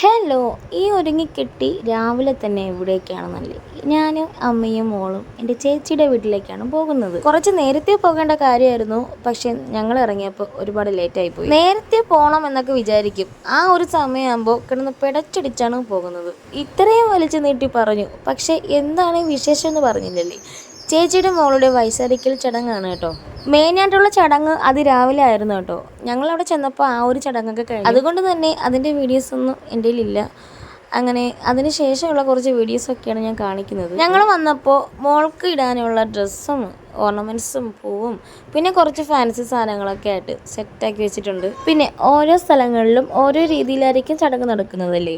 Hello ഈ ഒരുങ്ങിക്കെട്ടി രാവിലെ തന്നെ എവിടേക്കാണെന്നല്ലേ ഞാൻ അമ്മയും മോളും എന്റെ ചേച്ചിയുടെ വീട്ടിലേക്കാണ് പോകുന്നത്. കുറച്ച് നേരത്തെ പോകേണ്ട കാര്യമായിരുന്നു പക്ഷെ ഞങ്ങൾ ഇറങ്ങിയപ്പോൾ ഒരുപാട് ലേറ്റായി പോയി. നേരത്തെ പോകണം എന്നൊക്കെ വിചാരിക്കും. ആ ഒരു സമയമാകുമ്പോൾ കിടന്ന് പിടച്ചടിച്ചാണ് പോകുന്നത്. ഇത്രയും വലിച്ചു നീട്ടി പറഞ്ഞു പക്ഷെ എന്താണ് വിശേഷം എന്ന് പറഞ്ഞില്ലല്ലേ? ചേച്ചിയുടെ മോളുടെ വയസ്സറിക്കൽ ചടങ്ങാണ് കേട്ടോ. മെയിനായിട്ടുള്ള ചടങ്ങ് അത് രാവിലെ ആയിരുന്നു കേട്ടോ. ഞങ്ങൾ അവിടെ ചെന്നപ്പോൾ ആ ഒരു ചടങ്ങൊക്കെ കഴിഞ്ഞു. അതുകൊണ്ട് തന്നെ അതിന്റെ വീഡിയോസ് ഒന്നും എന്റെ ഇല്ല അങ്ങനെ അതിന് ശേഷമുള്ള കുറച്ച് വീഡിയോസൊക്കെയാണ് ഞാൻ കാണിക്കുന്നത്. ഞങ്ങൾ വന്നപ്പോൾ മോൾക്ക് ഇടാനുള്ള ഡ്രസ്സും ഓർണമെന്റ്സും പൂവും പിന്നെ കുറച്ച് ഫാൻസി സാധനങ്ങളൊക്കെ ആയിട്ട് സെറ്റാക്കി വെച്ചിട്ടുണ്ട്. പിന്നെ ഓരോ സ്ഥലങ്ങളിലും ഓരോ രീതിയിലായിരിക്കും ചടങ്ങ് നടക്കുന്നതല്ലേ?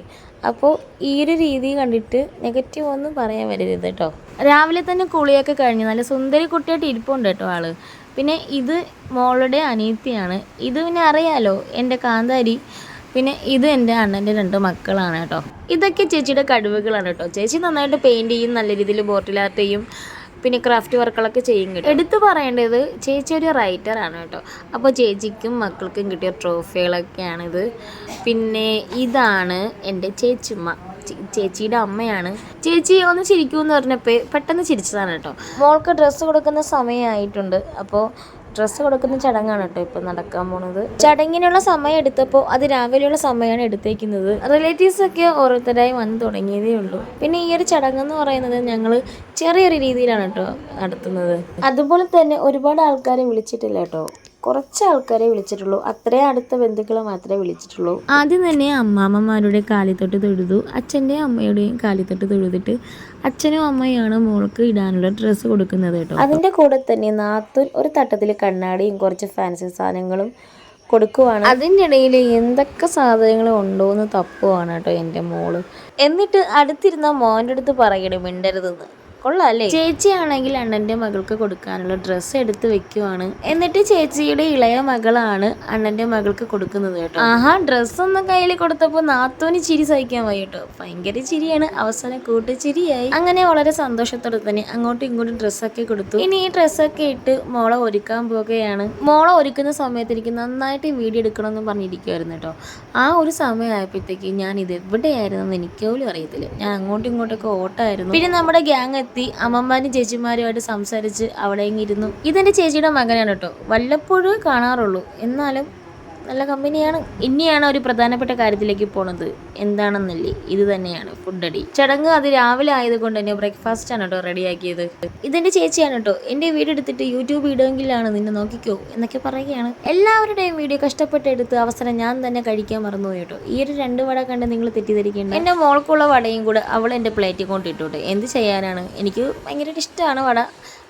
അപ്പോൾ ഈ ഒരു രീതി കണ്ടിട്ട് നെഗറ്റീവ് ഒന്നും പറയാൻ വരരുത് കേട്ടോ. രാവിലെ തന്നെ കുളിയൊക്കെ കഴിഞ്ഞ് നല്ല സുന്ദരി കുട്ടിയായിട്ട് ഇരിപ്പുണ്ട് കേട്ടോ ആൾ. പിന്നെ ഇത് മോളുടെ അനിയത്തിയാണ്. ഇത് പിന്നെ അറിയാലോ എന്റെ കാന്താരി. പിന്നെ ഇത് എന്റെ അണ്ണന്റെ രണ്ട് മക്കളാണ് കേട്ടോ. ഇതൊക്കെ ചേച്ചിയുടെ കഴിവുകളാണ് കേട്ടോ. ചേച്ചി നന്നായിട്ട് പെയിന്റ് ചെയ്യും നല്ല രീതിയിൽ ബോട്ടിൽ ചെയ്യും. പിന്നെ ക്രാഫ്റ്റ് വർക്കുകളൊക്കെ ചെയ്യും കിട്ടും. എടുത്തു പറയേണ്ടത് ചേച്ചി ഒരു ആണ് കേട്ടോ. അപ്പോൾ ചേച്ചിക്കും മക്കൾക്കും കിട്ടിയ ട്രോഫികളൊക്കെയാണിത് പിന്നെ ഇതാണ് എന്റെ ചേച്ചിമ്മ. ചേച്ചിയുടെ അമ്മയാണ്. ചേച്ചി ഒന്ന് ചിരിക്കുമെന്ന് പറഞ്ഞപ്പോൾ പെട്ടെന്ന് ചിരിച്ചതാണ് കേട്ടോ. മോൾക്ക് ഡ്രസ്സ് കൊടുക്കുന്ന സമയമായിട്ടുണ്ട്. അപ്പോൾ ഡ്രസ്സ് കൊടുക്കുന്ന ചടങ്ങാണ് കേട്ടോ ഇപ്പോൾ നടക്കാൻ പോണത്. ചടങ്ങിനുള്ള സമയം എടുത്തപ്പോൾ അത് രാവിലെയുള്ള സമയമാണ് എടുത്തേക്കുന്നത്. റിലേറ്റീവ്സ് ഒക്കെ ഓരോരുത്തരായി വന്ന് തുടങ്ങിയതേ ഉള്ളൂ. പിന്നെ ഈ ഒരു ചടങ്ങ് എന്ന് പറയുന്നത് ഞങ്ങൾ ചെറിയൊരു രീതിയിലാണ് കേട്ടോ നടത്തുന്നത്. അതുപോലെ തന്നെ ഒരുപാട് ആൾക്കാരെ വിളിച്ചിട്ടില്ല കേട്ടോ. കുറച്ച് ആൾക്കാരെ വിളിച്ചിട്ടുള്ളൂ. അത്രേ അടുത്ത ബന്ധുക്കളെ മാത്രമേ വിളിച്ചിട്ടുള്ളൂ. ആദ്യം തന്നെ അമ്മാമ്മമാരുടെ കാലിത്തൊട്ട് തൊഴുതു അച്ഛന്റെയും അമ്മയുടെയും കാലിത്തൊട്ട് തൊഴുതിട്ട് അച്ഛനും അമ്മയാണ് മോൾക്ക് ഇടാനുള്ള ഡ്രസ്സ് കൊടുക്കുന്നത് കേട്ടോ. അതിന്റെ കൂടെ തന്നെ നാത്തൂൻ ഒരു തട്ടത്തിൽ കണ്ണാടിയും കുറച്ച് ഫാൻസി സാധനങ്ങളും കൊടുക്കുവാണ്. അതിന്റെ ഇടയിൽ എന്തൊക്കെ സാധനങ്ങൾ ഉണ്ടോ എന്ന് തപ്പുവാണ് കേട്ടോ എന്റെ മോൾ. എന്നിട്ട് അടുത്തിരുന്ന മോന്റെ അടുത്ത് പറയണം മിണ്ടരുതെന്ന്. കൊള്ളാല്ലേ? ചേച്ചിയാണെങ്കിൽ അണ്ണന്റെ മകൾക്ക് കൊടുക്കാനുള്ള ഡ്രസ്സ് എടുത്ത് വെക്കുവാണ്. എന്നിട്ട് ചേച്ചിയുടെ ഇളയ മകളാണ് അണ്ണന്റെ മകൾക്ക് കൊടുക്കുന്നത് കേട്ടോ. ആഹാ ഡ്രസ്സ് ഒന്ന് കയ്യിൽ കൊടുത്തപ്പോൾ നാത്തോന് ചിരി സഹിക്കാൻ വയ്യ കേട്ടോ. ഭയങ്കര ചിരിയാണ്. അവസാനം കൂട്ടുചിരിയായി. അങ്ങനെ വളരെ സന്തോഷത്തോടെ തന്നെ അങ്ങോട്ടും ഇങ്ങോട്ടും ഡ്രസ്സൊക്കെ കൊടുത്തു. ഇനി ഈ ഡ്രസ്സൊക്കെ ഇട്ട് മോളെ ഒരുക്കാൻ പോകുകയാണ് മോളെ ഒരുക്കുന്ന സമയത്ത് എനിക്ക് നന്നായിട്ട് വീഡിയോ എടുക്കണമെന്ന് പറഞ്ഞിരിക്കുമായിരുന്നു കേട്ടോ. ആ ഒരു സമയമായപ്പോഴത്തേക്ക് ഞാൻ ഇത് എവിടെയായിരുന്നെന്ന് എനിക്ക് പോലും അറിയത്തില്ല. ഞാൻ അങ്ങോട്ടും ഇങ്ങോട്ടൊക്കെ ഓട്ടായിരുന്നു. പിന്നെ നമ്മുടെ ഗ്യാങ് എത്തി അമ്മമാരും ചേച്ചിമാരുമായിട്ട് സംസാരിച്ച് അവിടെ ഇരുന്നു. ഇതെന്റെ ചേച്ചിയുടെ മകനാണ് കേട്ടോ. വല്ലപ്പോഴും കാണാറുള്ളൂ. എന്നാലും നല്ല കമ്പനിയാണ്. ഇനിയാണ് ഒരു പ്രധാനപ്പെട്ട കാര്യത്തിലേക്ക് പോണത്. എന്താണെന്നല്ലേ? ഇത് തന്നെയാണ് ഫുഡ് അടി. ചടങ്ങ് അത് രാവിലെ ആയതുകൊണ്ട് തന്നെ ബ്രേക്ക്ഫാസ്റ്റ് ആണ് കേട്ടോ റെഡിയാക്കിയത്. ഇതെന്റെ ചേച്ചിയാണ് കേട്ടോ. എന്റെ വീട് എടുത്തിട്ട് യൂട്യൂബ് ഇടുമെങ്കിലാണ് നിന്നെ നോക്കിക്കോ എന്നൊക്കെ പറയുകയാണ്. എല്ലാവരുടെയും വീഡിയോ കഷ്ടപ്പെട്ട് എടുത്ത് അവസരം ഞാൻ തന്നെ കഴിക്കാൻ മറന്നു കേട്ടോ. ഈ ഒരു രണ്ട് വട കണ്ട് നിങ്ങൾ തെറ്റിദ്ധരിക്കേണ്ട. എന്റെ മോൾക്കുള്ള വടയും കൂടെ അവൾ എന്റെ പ്ലേറ്റിൽ കൊണ്ടിട്ടോട്ടെ എന്ത് ചെയ്യാനാണ്? എനിക്ക് ഭയങ്കര ഇഷ്ടമാണ് വട.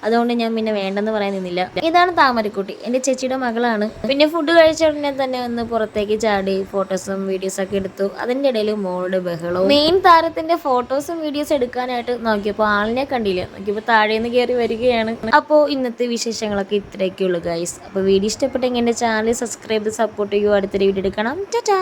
അതുകൊണ്ട് ഞാൻ പിന്നെ വേണ്ടെന്ന് പറയാൻ നിന്നില്ല. ഇതാണ് താമരക്കുട്ടി. എന്റെ ചേച്ചിയുടെ മകളാണ്. പിന്നെ ഫുഡ് കഴിച്ച ഉടനെ തന്നെ ഒന്ന് പുറത്തേക്ക് ചാടി ഫോട്ടോസും വീഡിയോസും ഒക്കെ എടുത്തു. അതിന്റെ ഇടയിൽ മോളുടെ ബഹളവും മെയിൻ താരത്തിന്റെ ഫോട്ടോസും വീഡിയോസും എടുക്കാനായിട്ട് നോക്കിയപ്പോൾ ആളിനെ കണ്ടില്ല. നോക്കിയപ്പോൾ താഴേന്ന് കയറി വരികയാണ്. അപ്പോൾ ഇന്നത്തെ വിശേഷങ്ങളൊക്കെ ഇത്രയൊക്കെ ഉള്ളൂ ഗൈസ് അപ്പോൾ വീഡിയോ ഇഷ്ടപ്പെട്ടെങ്കിൽ എന്റെ ചാനൽ സബ്സ്ക്രൈബ് ചെയ്ത് സപ്പോർട്ട് ചെയ്യുക. അടുത്തൊരു വീഡിയോ എടുക്കണം. ടാറ്റാ